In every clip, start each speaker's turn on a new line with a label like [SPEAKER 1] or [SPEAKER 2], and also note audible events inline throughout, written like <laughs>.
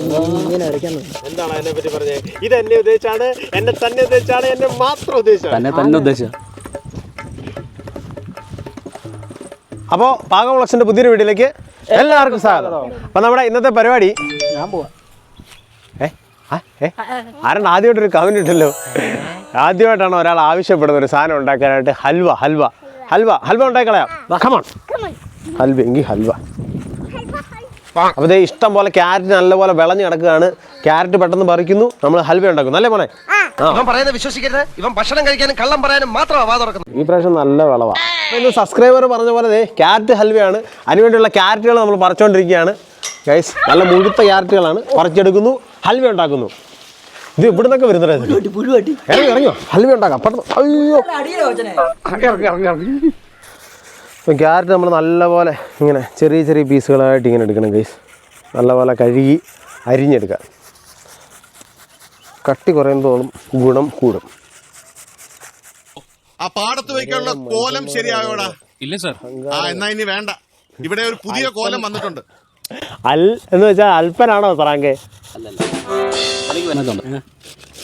[SPEAKER 1] എന്താണ് എന്നെ പറ്റി പറഞ്ഞത് ഇത് എന്നെ ഉദ്ദേശിച്ചാണ് എന്നെ തന്നെ ഉദ്ദേശിച്ചാണ് എന്നെ മാത്രം ഉദ്ദേശിച്ചാണ്.
[SPEAKER 2] തന്നെ തന്നെ ഉദ്ദേശം
[SPEAKER 1] അപ്പോൾ പാകം വളക്ഷന്റെ പുതിയൊരു വീട്ടിലേക്ക് എല്ലാവർക്കും സ്വാഗതം. അപ്പോൾ നമ്മുടെ ഇന്നത്തെ പരിപാടി
[SPEAKER 3] ഞാൻ പോവാ.
[SPEAKER 1] ഏ? ആ, ഏ? ആരാണ് ആദ്യമായിട്ടൊരു കവിന് ഇട്ടല്ലോ? ആദ്യമായിട്ടാണ് ഒരാൾ ആവശ്യപ്പെടുന്ന ഒരു സാധനം ഉണ്ടാക്കാനായിട്ട് ഹൽവ ഹൽവ. ഹൽവ ഹൽവ ഉണ്ടാക്കളയാം കളയാം. ഹൽവ എങ്കിൽ ഹൽവ. അപ്പോൾ ഇതേ ഇഷ്ടം പോലെ ക്യാരറ്റ് നല്ലപോലെ വിളഞ്ഞു കിടക്കുകയാണ്. ക്യാരറ്റ് പെട്ടെന്ന് പറിക്കുന്നു. നമ്മൾ ഹൽവ ഉണ്ടാക്കുന്നു. അല്ലേ മോനെ?
[SPEAKER 4] ഇവൻ പറയുന്നത് വിശ്വസിക്കരുത്. ഇവൻ ഭക്ഷണം കഴിക്കാനും കള്ളം പറയാനും മാത്രമാണ് വാ തുറക്കുന്നത്.
[SPEAKER 1] ഈ പ്രാവശ്യം നല്ല വിളവാ. അപ്പോൾ ഇന്ന് സബ്സ്ക്രൈബർ പറഞ്ഞ പോലെ ദേ ക്യാരറ്റ് ഹൽവയാണ്. അതിനുവേണ്ടിയുള്ള ക്യാരറ്റുകൾ നമ്മൾ പറിച്ചുകൊണ്ടിരിക്കുകയാണ് ഗൈസ് നല്ല മുഴുത്ത ക്യാരറ്റുകളാണ് പറിച്ചെടുക്കുന്നു. ഹൽവ ഉണ്ടാക്കുന്നു. ഇത് ഇവിടെ നിന്നൊക്കെ വരുന്നുണ്ടായിരുന്നു
[SPEAKER 3] പുഴുവട്ടി
[SPEAKER 1] ഇറങ്ങി ഇറങ്ങിയോ? ഹൽവ ഉണ്ടാക്കാം. പെട്ടെന്ന്. അയ്യോ.
[SPEAKER 3] ഇറങ്ങി വെച്ചനെ
[SPEAKER 1] ഇപ്പം ക്യാരറ്റ് നമ്മൾ നല്ലപോലെ ഇങ്ങനെ ചെറിയ ചെറിയ പീസുകളായിട്ട് ഇങ്ങനെ എടുക്കണം ഗൈസ് നല്ലപോലെ കഴുകി അരിഞ്ഞെടുക്കാം കട്ടി കുറയുന്നതോളം ഗുണം കൂടും.
[SPEAKER 5] ആ പാടത്ത് വയ്ക്കാനുള്ള കോലം ശരിയായോടാ.
[SPEAKER 2] ഇല്ല സർ.
[SPEAKER 5] ആ എന്നാ ഇനി വേണ്ട. ഇവിടെ ഒരു പുതിയ കോലം വന്നിട്ടുണ്ട്.
[SPEAKER 1] അൽ എന്ന് വെച്ചാൽ അല്പനാണോ സാറാങ്കെ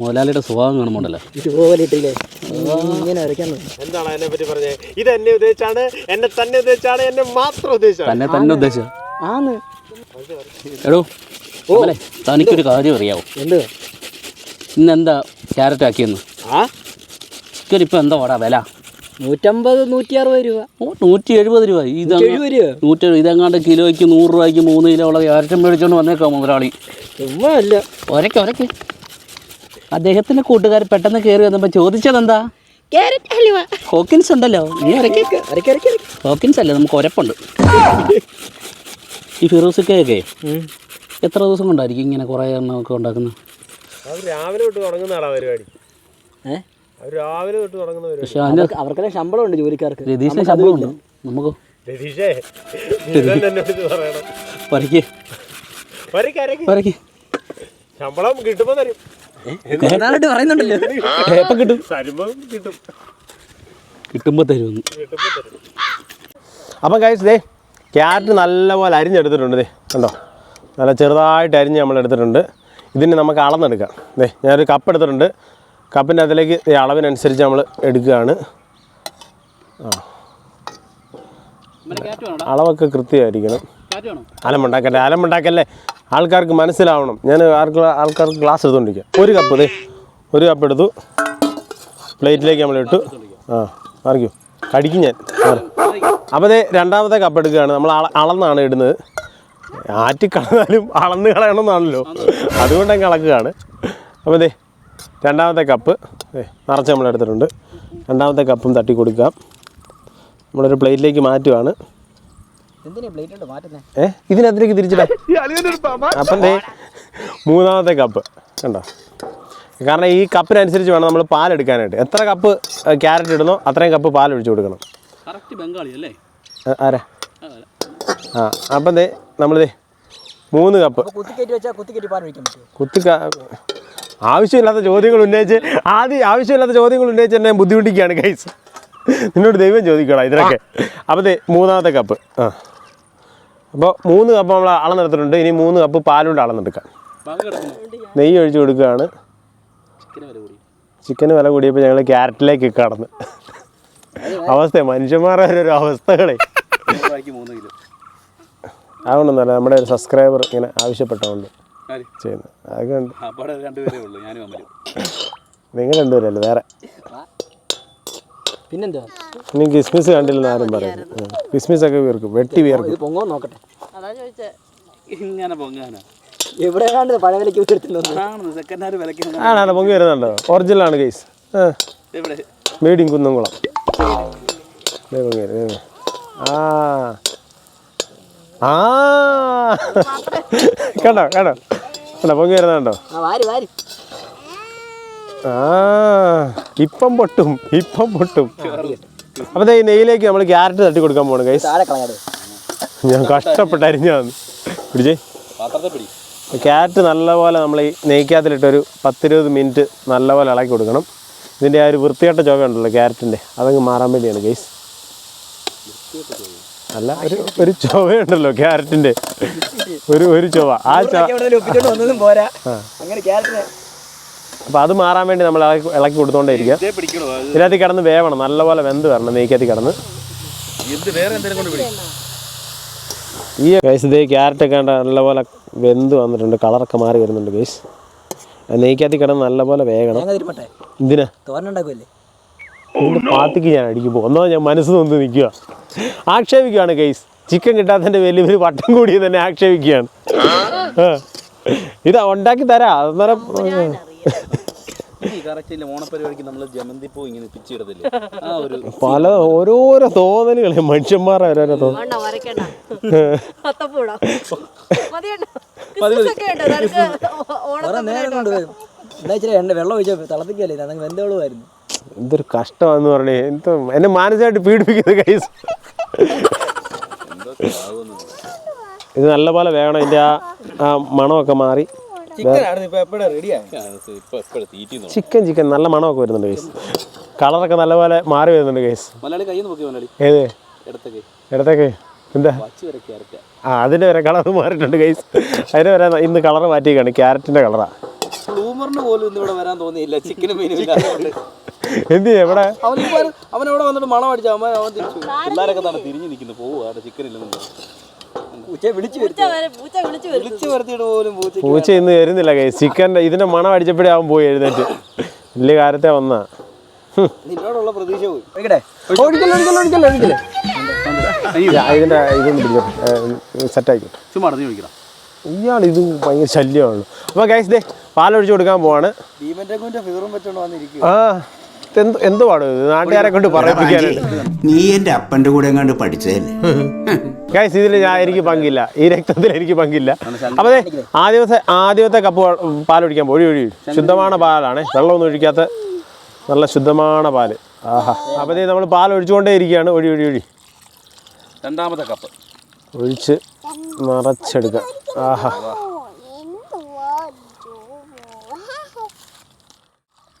[SPEAKER 2] മുതലാളിയുടെ സ്വഭാവം കാണുമ്പോണ്ടല്ലോ
[SPEAKER 3] ഇതുപോലെ ഇട്ടില്ലേ? ഇങ്ങനെ വരയ്ക്കാൻ
[SPEAKER 1] എന്താണ് എന്നെ പറ്റി പറഞ്ഞത് ഇത് എന്നെ ഉദ്ദേശിച്ചാണ് എന്നെ തന്നെ ഉദ്ദേശിച്ചാണ് എന്നെ മാത്രം ഉദ്ദേശിച്ചാണ്.
[SPEAKER 2] തന്നെ തന്നെ ഉദ്ദേശിച്ച.
[SPEAKER 3] ആന്ന്.
[SPEAKER 2] എടോ അമലേ തനിക്കൊരു കാര്യം അറിയാവോ?
[SPEAKER 3] എന്ത്?
[SPEAKER 2] ഇന്ന് എന്താ ക്യാരറ്റ് ആക്കിയെന്ന്?
[SPEAKER 3] ആ?
[SPEAKER 2] ചിക്കൻ ഇപ്പം എന്താ ഓടാ വില?
[SPEAKER 3] നൂറ്റമ്പത് നൂറ്റി അറുപത് രൂപ.
[SPEAKER 2] ഓ നൂറ്റി എഴുപത് രൂപ. ഇത്
[SPEAKER 3] എഴുപത് രൂപ
[SPEAKER 2] നൂറ്റി എഴുപത് ഇതെങ്ങാണ്ട് കിലോയ്ക്ക് നൂറ് രൂപയ്ക്ക് മൂന്ന് കിലോ ഉള്ള ക്യാരറ്റ് മേടിച്ചോണ്ട് വന്നേക്കാം മുതലാളി.
[SPEAKER 3] ചുമ്മാ അല്ല.
[SPEAKER 2] ഒരയ്ക്ക് ഒരയ്ക്ക്. അദ്ദേഹത്തിന്റെ കൂട്ടുകാർ പെട്ടെന്ന് കയറി വന്നപ്പോൾ ചോദിച്ചതെന്താ?
[SPEAKER 3] ക്യാരറ്റ് ഹലുവ
[SPEAKER 2] ഹോക്കിൻസ് ഉണ്ടല്ലോ. നീ ഹോക്കിൻസ് അല്ലേ? നമുക്ക് ഒരപ്പുണ്ട് ഈ ഫിറോസിക്കയൊക്കെ എത്ര ദിവസം കൊണ്ടായിരിക്കും ഇങ്ങനെ കുറേ എണ്ണമൊക്കെ ഉണ്ടാക്കുന്നത്
[SPEAKER 1] രാവിലെ തൊട്ട് പരിപാടി. രാവിലെ തൊട്ട് തുടങ്ങുന്ന പരിപാടി.
[SPEAKER 2] പക്ഷെ
[SPEAKER 3] അവർക്ക് അവർക്കെല്ലാം ശമ്പളം ഉണ്ട് ജോലിക്കാർക്ക്
[SPEAKER 2] രതീഷിന് ശമ്പളമുണ്ട്. നമുക്ക്
[SPEAKER 1] രതീഷേ നീ തന്നെ പറയണം.
[SPEAKER 2] വരയ്ക്ക്
[SPEAKER 1] വരയ്ക്ക് അരയ്ക്ക് ശമ്പളം കിട്ടുമ്പോൾ തരും.
[SPEAKER 3] നാളായിട്ട് പറയുന്നുണ്ടല്ലോ.
[SPEAKER 2] എപ്പം കിട്ടും. കിട്ടുമ്പോൾ തരുമെന്ന്.
[SPEAKER 1] തരും അപ്പം കഴിച്ച് ദേ ക്യാരറ്റ് നല്ലപോലെ അരിഞ്ഞെടുത്തിട്ടുണ്ട് ദേ കണ്ടോ? നല്ല ചെറുതായിട്ട് അരിഞ്ഞ് നമ്മൾ എടുത്തിട്ടുണ്ട്. ഇതിന് നമുക്ക് അളന്നെടുക്കാം. ദേ ഞാനൊരു കപ്പ് എടുത്തിട്ടുണ്ട്. കപ്പിന്റെ അതിലേക്ക് അളവിനനുസരിച്ച് നമ്മൾ എടുക്കുകയാണ്. ആ. അളവൊക്കെ കൃത്യമായിരിക്കണം. അലമുണ്ടാക്കല്ലേ അലമുണ്ടാക്കല്ലേ ആൾക്കാർക്ക് മനസ്സിലാവണം. ഞാൻ ആൾക്ക് ആൾക്കാർക്ക് ഗ്ലാസ് എടുത്തുകൊണ്ടിരിക്കുക ഒരു കപ്പ് ദേ ഒരു കപ്പ് എടുത്തു. പ്ലേറ്റിലേക്ക് നമ്മൾ ഇട്ടു. ആ അറിയോ കടിക്കും ഞാൻ. അപ്പോൾ ദേ രണ്ടാമത്തെ കപ്പ് എടുക്കുകയാണ്. നമ്മൾ അളന്നാണ് ഇടുന്നത്. ആറ്റി കളഞ്ഞാലും അളന്ന് കളയണമെന്നാണല്ലോ. അതുകൊണ്ട് അങ്ങ് അളക്കുകയാണ്. അപ്പോൾ ദേ രണ്ടാമത്തെ കപ്പ് നിറച്ച് നമ്മൾ എടുത്തിട്ടുണ്ട്. രണ്ടാമത്തെ കപ്പും തട്ടി കൊടുക്കാം. നമ്മളൊരു പ്ലേറ്റിലേക്ക് മാറ്റുവാണ്
[SPEAKER 3] എന്തിനാ പ്ലേറ്റ് ഉണ്ട് മാറ്റുന്നേ
[SPEAKER 1] ഏ? ഇതിനകത്തേക്ക് തിരിച്ചിടാം. അപ്പം മൂന്നാമത്തെ കപ്പ് കണ്ടോ? കാരണം ഈ കപ്പിനനുസരിച്ച് വേണം നമ്മൾ പാലെടുക്കാനായിട്ട് എത്ര കപ്പ് ക്യാരറ്റ് ഇടുന്നോ അത്രയും കപ്പ് പാൽ ഒഴിച്ചു കൊടുക്കണം. ആരാ? ആ അപ്പം ദേ നമ്മൾ ദേ മൂന്ന് കപ്പ് കുത്തി ആവശ്യമില്ലാത്ത ചോദ്യങ്ങൾ ഉന്നയിച്ച് ആദ്യം ആവശ്യമില്ലാത്ത ചോദ്യങ്ങൾ ഉന്നയിച്ച് എന്നെ ബുദ്ധിമുട്ടിക്കുകയാണ് കൈസ് നിന്നോട് ദൈവം ചോദിക്കണം ഇതിനൊക്കെ അപ്പം ദേ മൂന്നാമത്തെ കപ്പ് ആ. അപ്പോൾ മൂന്ന് കപ്പ് നമ്മൾ അളന്നെടുത്തിട്ടുണ്ട് ഇനി മൂന്ന് കപ്പ് പാലുകൊണ്ട് അളന്നെടുക്കാം നെയ്യ് ഒഴിച്ച് കൊടുക്കുകയാണ്. ചിക്കന് വില കൂടിയപ്പോൾ ഞങ്ങൾ ക്യാരറ്റിലേക്ക് കടന്ന്. അവസ്ഥ മനുഷ്യന്മാരുടെ ഒരു അവസ്ഥകളെ. അതുകൊണ്ടൊന്നല്ല നമ്മുടെ ഒരു സബ്സ്ക്രൈബർ ഇങ്ങനെ ആവശ്യപ്പെട്ടുകൊണ്ട് ചെയ്യുന്നത്. അതൊക്കെ ഉണ്ട്. നിങ്ങൾ രണ്ടുപേരല്ലേ വേറെ?
[SPEAKER 3] പിന്നെന്താ?
[SPEAKER 1] ഇനി കിസ്മിസ് കണ്ടില്ലെന്ന് ആരും പറയുന്നു കിസ്മിസ് ഒക്കെ വീർക്കും. വെട്ടി വീർക്കും.
[SPEAKER 3] ഇത് പൊങ്ങോ നോക്കട്ടെ.
[SPEAKER 2] ഇങ്ങനെ പൊങ്ങാനാ?
[SPEAKER 3] എവിടെ കാണുന്നത്? പഴയ വിലക്ക് എടുത്തിട്ടുണ്ടോ
[SPEAKER 2] ആണ്? സെക്കൻഡ് ഹാൻഡ് വിലക്ക്
[SPEAKER 1] ആണാണ്? പൊങ്ങി വരുന്നുണ്ടോ? ഒറിജിനലാണ് കേസ്
[SPEAKER 2] എവിടെ?
[SPEAKER 1] മീഡിയം കുന്നംകുളം. ആ. ആ. കണ്ടോ കണ്ടോ? കണ്ടോ? പൊങ്ങി വരുന്നുണ്ടോ?
[SPEAKER 3] വാരി വാരി.
[SPEAKER 1] ആ ഇപ്പം പൊട്ടും ഇപ്പം പൊട്ടും. അപ്പൊ ഈ നെയ്യിലേക്ക് നമ്മൾ ക്യാരറ്റ് തട്ടി കൊടുക്കാൻ പോകണം കൈസ് ഞാൻ കഷ്ടപ്പെട്ട് അരിഞ്ഞാന്ന് പിടിച്ചേ. ക്യാരറ്റ് നല്ലപോലെ നമ്മൾ ഈ നെയ്ക്കകത്തിലിട്ടൊരു പത്തിരുപത് മിനിറ്റ് നല്ലപോലെ ഇളക്കി കൊടുക്കണം. ഇതിന്റെ ആ ഒരു വൃത്തികെട്ട ചോക ഉണ്ടല്ലോ ക്യാരറ്റിന്റെ അതങ്ങ് മാറാൻ വേണ്ടിയാണ് ഗൈസ് അല്ല ഒരു ഒരു ചൊവയുണ്ടല്ലോ ക്യാരറ്റിന്റെ ഒരു ഒരു ചൊവ. ആ ചൊവ അപ്പോൾ അത് മാറാൻ വേണ്ടി നമ്മൾ ഇളക്കി ഇളക്കി കൊടുത്തോണ്ടേ ഇരിക്കുക ഇതിനകത്ത് കിടന്ന് വേവണം നല്ലപോലെ വെന്ത് വരണം. നെയ്ക്കകത്ത് കിടന്ന്. ഈ ഗൈസ് ഇതേ ക്യാരറ്റൊക്കെ കണ്ട നല്ലപോലെ വെന്ത് വന്നിട്ടുണ്ട്. കളറൊക്കെ മാറി വരുന്നുണ്ട് ഗൈസ് നെയ്ക്കകത്ത് കിടന്ന് നല്ലപോലെ വേഗണം എന്തിനാ പാത്തിക്ക് ഞാൻ അടിക്കുമ്പോൾ ഒന്നോ ഞാൻ മനസ്സ് നൊന്ന് നിൽക്കുക ആക്ഷേപിക്കുകയാണ് ഗൈസ് ചിക്കൻ കിട്ടാത്തതിന്റെ വലിയ വലിയ വട്ടം കൂടി തന്നെ ആക്ഷേപിക്കുകയാണ്. ഇതാ ഉണ്ടാക്കി തരാം. അന്നേരം <laughs> പല ഓരോരോ തോന്നലുകളെ മനുഷ്യന്മാരെ ഓരോരോ തോന്നൽ <laughs>
[SPEAKER 3] വെള്ളം ഒഴിച്ച തിളപ്പിക്കല്ലേ വെന്തോളുമായിരുന്നു.
[SPEAKER 1] എന്തൊരു കഷ്ടമാണെന്ന് പറഞ്ഞേ എന്തോ എന്നെ മാനസികമായിട്ട് പീഡിപ്പിക്കുന്നത് കൈസ് ഇത് നല്ല പോലെ വേണം ഇതിന്റെ ആ മണമൊക്കെ മാറി. ചിക്കൻ ചിക്കൻ നല്ല മണമൊക്കെ വരുന്നുണ്ട് ഗൈസ് കളറൊക്കെ നല്ലപോലെ മാറി വരുന്നുണ്ട്
[SPEAKER 2] ഗൈസ്
[SPEAKER 1] ഏത്?
[SPEAKER 2] ഇടത്തേക്ക്.
[SPEAKER 1] എന്താ? ആ അതിന്റെ വരെ കളർ മാറിയിട്ടുണ്ട് ഗൈസ് അതിന് വരെ ഇന്ന് കളർ മാറ്റിയേക്കാണ് ക്യാരറ്റിന്റെ കളറാണ്
[SPEAKER 2] ബ്ലൂമറിന് പോലും ഇന്ന് ഇവിടെ വരാൻ തോന്നിയില്ല ചിക്കനും മീനും
[SPEAKER 1] എന്ത് ചെയ്യും എവിടെ
[SPEAKER 2] അവൻ അവൻ അവിടെ വന്നിട്ട് മണം അടിച്ച അവൻ അവൻ തിരിച്ചു. പിള്ളേരൊക്കെ തിരിഞ്ഞു നിൽക്കുന്നു പോവുക ചിക്കൻ ഇല്ലെന്ന്
[SPEAKER 6] പൂച്ച
[SPEAKER 1] ഇന്ന് വരുന്നില്ല കൈ. ചിക്കന്റെ ഇതിന്റെ മണം അടിച്ചപ്പോഴേ അവൻ പോയി എഴുന്നേറ്റ്. വലിയ കാര്യത്തെ വന്നാ.
[SPEAKER 2] നിന്നോടുള്ള പ്രതീക്ഷ പോയി.
[SPEAKER 3] ഒഴിക്കട്ടെ ഒഴിക്കല്ലേ ഒഴിക്കല്ലേ ഒഴിക്കല്ലേ ഒഴിക്കല്ലേ
[SPEAKER 1] ഇതാ, ഇതിന്റെ ഇതൊന്ന് പിടിച്ചോ സെറ്റാക്കി
[SPEAKER 2] ചുമ്മാ
[SPEAKER 1] ഇയാൾ ഇത് ഭയങ്കര ശല്യമാണ് അപ്പൊ ഗൈസ് ദേ പാലൊഴിച്ചു കൊടുക്കാൻ പോവാണ്. ആ. എന്ത് എന്തുവാണ് ഇത്? നാട്ടുകാരെ കൊണ്ട് പറയിപ്പിക്കാനായിട്ട്
[SPEAKER 7] നീ എന്റെ അപ്പന്റെ കൂടെ എങ്ങാണ്ട് പഠിച്ചതല്ലേ?
[SPEAKER 1] ഗൈസ് ഇതിൽ ഞാൻ എനിക്ക് പങ്കില്ല. ഈ രക്തത്തിൽ എനിക്ക് പങ്കില്ല. അപ്പൊ ദേ, ആദ്യത്തെ ആദ്യത്തെ കപ്പ് പാൽ ഒഴിക്കാൻ പോയി. ഒഴി ഒഴി ശുദ്ധമാണ് പാലാണ്. വെള്ളമൊന്നും ഒഴിക്കാത്ത നല്ല ശുദ്ധമാണ് പാൽ. ആഹാ. അപ്പൊ നമ്മൾ പാൽ ഒഴിച്ചുകൊണ്ടേ ഇരിക്കുകയാണ്. ഒഴി ഒഴി ഒഴി
[SPEAKER 2] രണ്ടാമത്തെ കപ്പ്
[SPEAKER 1] ഒഴിച്ച് നിറച്ചെടുക്കാം. ആഹാ.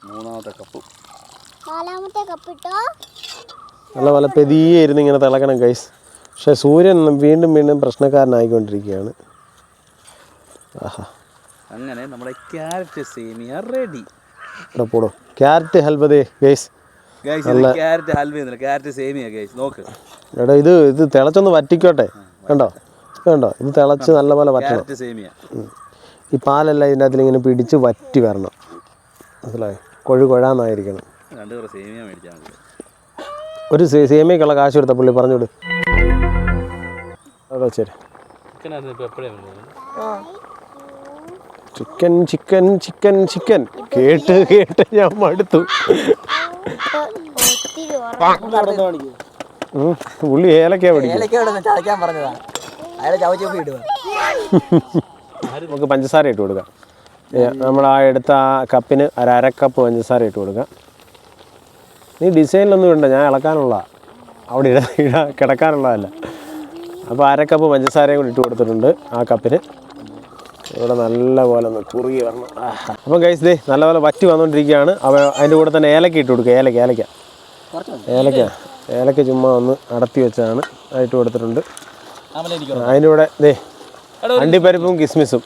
[SPEAKER 2] മൂന്നാമത്തെ കപ്പ്
[SPEAKER 8] നാലാമത്തെ കപ്പ് ഇട്ടോ?
[SPEAKER 1] നല്ല പോലെ പെതിയെ ഇരുന്ന് ഇങ്ങനെ തിളക്കണം ഗൈസ് പക്ഷെ സൂര്യൻ വീണ്ടും വീണ്ടും പ്രശ്നക്കാരനായിക്കൊണ്ടിരിക്കുകയാണ്. ആഹാ.
[SPEAKER 2] അങ്ങനെ നമ്മുടെ ക്യാരറ്റ് സേമിയ റെഡി
[SPEAKER 1] ഇവിടെ പോടോ. ക്യാരറ്റ് ഹൽവതേ guys
[SPEAKER 2] guys carrot halwa carrot സേമിയ ഗൈസ് നോക്ക്.
[SPEAKER 1] എടാ ഇത് ഇത് തിളച്ചൊന്ന് വറ്റിക്കോട്ടെ. കണ്ടോ? കണ്ടോ? ഇത് തിളച്ച് നല്ലപോലെ വറ്റണം.
[SPEAKER 2] ക്യാരറ്റ് സേമിയ.
[SPEAKER 1] ഈ പാലെല്ലാം ഇതിന്റെ അതിലിങ്ങനെ ഇങ്ങനെ പിടിച്ച് വറ്റി വരണം. മനസ്സിലായി? കൊഴു കൊഴാന്നായിരിക്കണം.
[SPEAKER 2] രണ്ടു കുറേ സേമിയ മേടിച്ചാൽ മതി.
[SPEAKER 1] ഒരു സേമിയക്കുള്ള കാശ് കൊടുത്ത പുള്ളി പറഞ്ഞോട് അവിടെ ശരി.
[SPEAKER 2] എപ്പോഴേ
[SPEAKER 1] ചിക്കൻ ചിക്കൻ ചിക്കൻ ചിക്കൻ. കേട്ട് കേട്ട് ഞാൻ മടുത്തു. പുള്ളി ഏലക്കാ നമുക്ക് പഞ്ചസാര ഇട്ട് കൊടുക്കാം. നമ്മൾ ആ എടുത്ത ആ കപ്പിന് ഒരു അര കപ്പ് പഞ്ചസാര ഇട്ട് കൊടുക്കാം. നീ ഡിസൈനിലൊന്നും വേണ്ട ഞാൻ ഇളക്കാനുള്ള. അവിടെ ഇട ഇട കിടക്കാനുള്ളതല്ല. അപ്പോൾ അര കപ്പ് പഞ്ചസാരയും കൂടി ഇട്ട് കൊടുത്തിട്ടുണ്ട് ആ കപ്പിന് ഇവിടെ നല്ല പോലെ ഒന്ന് കുറുകി വരണം. അപ്പം ഗൈസ് ദേ നല്ലപോലെ വറ്റി വന്നുകൊണ്ടിരിക്കുകയാണ് അപ്പോൾ അതിന്റെ കൂടെ തന്നെ ഏലക്ക ഇട്ട് കൊടുക്കുക ഏലക്ക ഏലക്ക. ഏലക്ക ഏലക്ക ചുമ്മാ ഒന്ന് അടത്തി വെച്ചാണ് അതിട്ട് കൊടുത്തിട്ടുണ്ട്. അതിന്റെ കൂടെ ദേ അണ്ടിപ്പരിപ്പും കിസ്മിസും.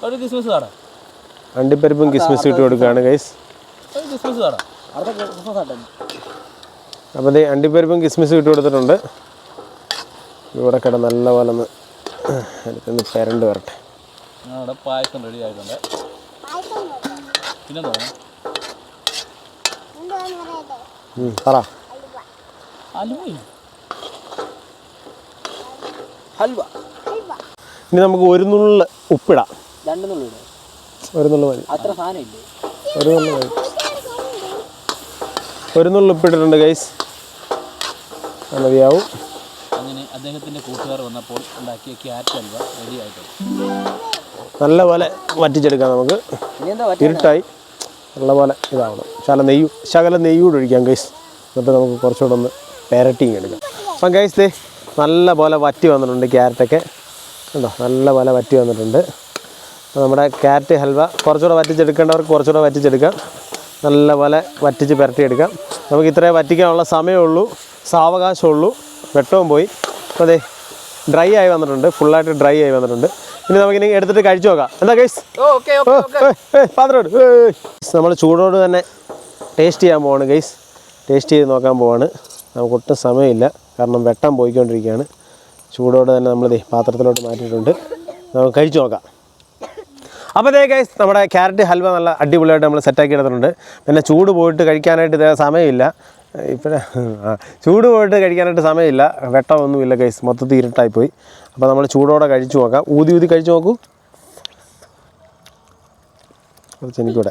[SPEAKER 1] അണ്ടിപ്പരിപ്പും കിസ്മിസും ഇട്ട് കൊടുക്കുകയാണ് ഗൈസ്
[SPEAKER 2] ഒരു ക്രിസ്മസ് കാടാ
[SPEAKER 3] അടുത്ത ക്രിസ്മസ് ആട്ടെ
[SPEAKER 1] അപ്പോൾ ദേ അണ്ടിപ്പരിപ്പും കിസ്മിസും ഇട്ട് കൊടുത്തിട്ടുണ്ട്. ഇവിടെ കിട നല്ലപോലെ ഒന്ന് എടുത്തൊന്ന് പെരണ്ട് വരട്ടെ.
[SPEAKER 2] ഞങ്ങളുടെ പായസം റെഡി ആയിട്ടുണ്ട്. പിന്നെ
[SPEAKER 1] പറ.
[SPEAKER 3] ഹൽവ.
[SPEAKER 1] ഇനി നമുക്ക് ഒരു നുള്ളു ഉപ്പിടാം.
[SPEAKER 3] രണ്ട് നുള്ളു
[SPEAKER 1] ഒരു നുള്ളു മതി.
[SPEAKER 3] അത്ര സാധനം ഇല്ലേ?
[SPEAKER 1] ഒരു നുള്ളു മതി. ഒരു നുള്ളു ഉപ്പിട്ടിട്ടുണ്ട് ഗൈസ് മതിയാവും.
[SPEAKER 2] അങ്ങനെ അദ്ദേഹത്തിന്റെ കൂട്ടുകാർ വന്നപ്പോൾ ഉണ്ടാക്കിയ ക്യാരറ്റ് ഹൽവ റെഡി ആയിട്ടുണ്ട്
[SPEAKER 1] നല്ലപോലെ വറ്റിച്ചെടുക്കാം നമുക്ക്.
[SPEAKER 3] പോലെ
[SPEAKER 1] ഇരുട്ടായി. നല്ലപോലെ ഇതാവണം. ശകല നെയ്യ് ശകല നെയ്യൂടെ ഒഴിക്കാം ഗൈസ് എന്നിട്ട് നമുക്ക് കുറച്ചുകൂടെ ഒന്ന് പെരട്ടിങ് എടുക്കാം. അപ്പം ഗൈസ് ദേ നല്ല പോലെ വറ്റി വന്നിട്ടുണ്ട് ക്യാരറ്റൊക്കെ. കണ്ടോ? നല്ല പോലെ വറ്റി വന്നിട്ടുണ്ട്. നമ്മുടെ ക്യാരറ്റ് ഹൽവ കുറച്ചുകൂടെ വറ്റിച്ചെടുക്കേണ്ടവർക്ക് കുറച്ചുകൂടെ വറ്റിച്ചെടുക്കാം. നല്ല പോലെ വറ്റിച്ച് പുരട്ടിയെടുക്കാം. നമുക്ക് ഇത്രയും വറ്റിക്കാനുള്ള സമയമുള്ളൂ. സാവകാശമുള്ളൂ. വെട്ടവും പോയി. അപ്പോൾ അതെ ഡ്രൈ ആയി വന്നിട്ടുണ്ട്. ഫുള്ളായിട്ട് ഡ്രൈ ആയി വന്നിട്ടുണ്ട്. ഇനി നമുക്കിനി എടുത്തിട്ട് കഴിച്ചു നോക്കാം. എന്താ കേസ് പാത്രം നമ്മൾ ചൂടോട് തന്നെ ടേസ്റ്റ് ചെയ്യാൻ പോവാണ് ഗൈസ് ടേസ്റ്റ് ചെയ്ത് നോക്കാൻ പോവാണ്. നമുക്ക് ഒട്ടും സമയമില്ല. കാരണം വെട്ടം പോയിക്കൊണ്ടിരിക്കുകയാണ്. ചൂടോടെ തന്നെ നമ്മൾ ദേ പാത്രത്തിലോട്ട് മാറ്റിയിട്ടുണ്ട്. നമുക്ക് കഴിച്ചു നോക്കാം. അപ്പോൾ അതേ ഗൈസ് നമ്മുടെ ക്യാരറ്റ് ഹൽവ നല്ല അടിപൊളിയായിട്ട് നമ്മൾ സെറ്റാക്കി എടുത്തിട്ടുണ്ട്. പിന്നെ ചൂട് പോയിട്ട് കഴിക്കാനായിട്ട് ഇതേ സമയമില്ല. ഇപ്പോഴേ ആ ചൂട് പോയിട്ട് കഴിക്കാനായിട്ട് സമയമില്ല. വെട്ടമൊന്നുമില്ല ഗൈസ് മൊത്തത്തിൽ ഇരുട്ടായി പോയി അപ്പോൾ നമ്മൾ ചൂടോടെ കഴിച്ചു നോക്കാം. ഊതി ഊതി കഴിച്ചു നോക്കൂ. കുറച്ച് എനിക്കൂടെ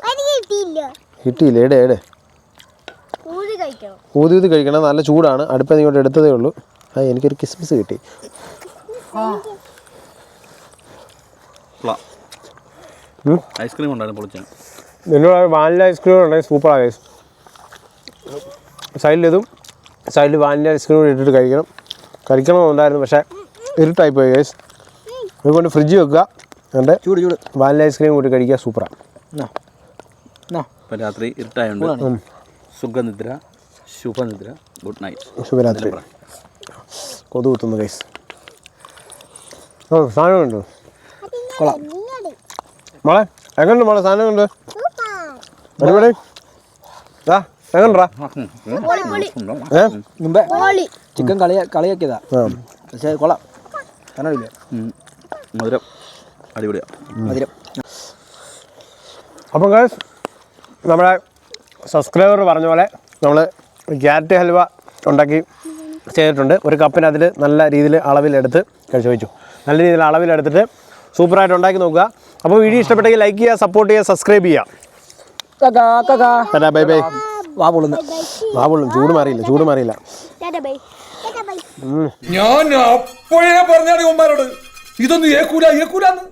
[SPEAKER 8] കിട്ടിയില്ല.
[SPEAKER 1] എടേ എടേ?
[SPEAKER 8] ഊതി
[SPEAKER 1] ഊതി കഴിക്കണം. നല്ല ചൂടാണ്. അടുപ്പം ഇങ്ങോട്ട് എടുത്തതേ ഉള്ളൂ. ആ എനിക്കൊരു കിസ്മിസ് കിട്ടി.
[SPEAKER 2] ഐസ്ക്രീം ഉണ്ടായിരുന്നു പൊളിച്ചാൽ
[SPEAKER 1] നിന്നോട് വാനില ഐസ്ക്രീം ഉണ്ടെങ്കിൽ സൂപ്പറാണ് ഗൈസ് സൈഡിൽ ഇതും സൈഡിൽ വാനില ഐസ്ക്രീം കൂടി ഇട്ടിട്ട് കഴിക്കണം. കഴിക്കണമെന്നുണ്ടായിരുന്നു പക്ഷേ ഇരുട്ടായി പോയി ഗൈസ് അതുകൊണ്ട് ഫ്രിഡ്ജ് വെക്കുക. എന്നിട്ട്
[SPEAKER 3] ചൂട് ചൂട്.
[SPEAKER 1] വാനില ഐസ്ക്രീം കൂടി കഴിക്കുക സൂപ്പറാണ്
[SPEAKER 2] രാത്രി ഇരുട്ടായുണ്ട് സുഖനിദ്ര ശുഭനിദ്ര ഗുഡ് നൈറ്റ്
[SPEAKER 1] ശുഭരാത്രി. കൊതു കുത്തുന്നു ഗൈസ് ഓ സാധനമുണ്ട്
[SPEAKER 3] കൊള്ളാം.
[SPEAKER 1] മോളെ എങ്ങനെയുണ്ട് മോളെ സാധനം ഉണ്ട് പരിപാടി ആ എങ്ങനെടാ ഏ
[SPEAKER 3] മുമ്പേ? ചിക്കൻ കളിയ കളിയാക്കിയതാ. പക്ഷേ കൊള്ളാം. കാണാനില്ല
[SPEAKER 2] മധുരം. അടിപൊളിയാണ്
[SPEAKER 3] മധുരം.
[SPEAKER 1] അപ്പം ഗൈസ് നമ്മുടെ സബ്സ്ക്രൈബർ പറഞ്ഞ പോലെ നമ്മൾ ക്യാരറ്റ് ഹൽവ ഉണ്ടാക്കി ചെയ്തിട്ടുണ്ട്. ഒരു കപ്പിന് അതിൽ നല്ല രീതിയിൽ അളവിലെടുത്ത് കഴിച്ചു വെച്ചു നല്ല രീതിയിൽ അളവിലെടുത്തിട്ട് സൂപ്പറായിട്ട് ഉണ്ടാക്കി നോക്കുക. അപ്പോൾ വീഡിയോ ഇഷ്ടപ്പെട്ടെങ്കിൽ ലൈക്ക് ചെയ്യുക സപ്പോർട്ട് ചെയ്യുക സബ്സ്ക്രൈബ് ചെയ്യുക. Bye bye.
[SPEAKER 3] വാ പൊള്ളുന്നു.
[SPEAKER 1] വാ പൊള്ളും ചൂട് മാറിയില്ല ചൂട് മാറിയില്ല.
[SPEAKER 8] Tata bye. ടാറ്റാ ബൈ
[SPEAKER 9] ഞാൻ അപ്പോഴേ പറഞ്ഞാണ് ഉമ്മാരോട് ഇതൊന്നും ഏക്കൂല ഏക്കൂലെന്ന്.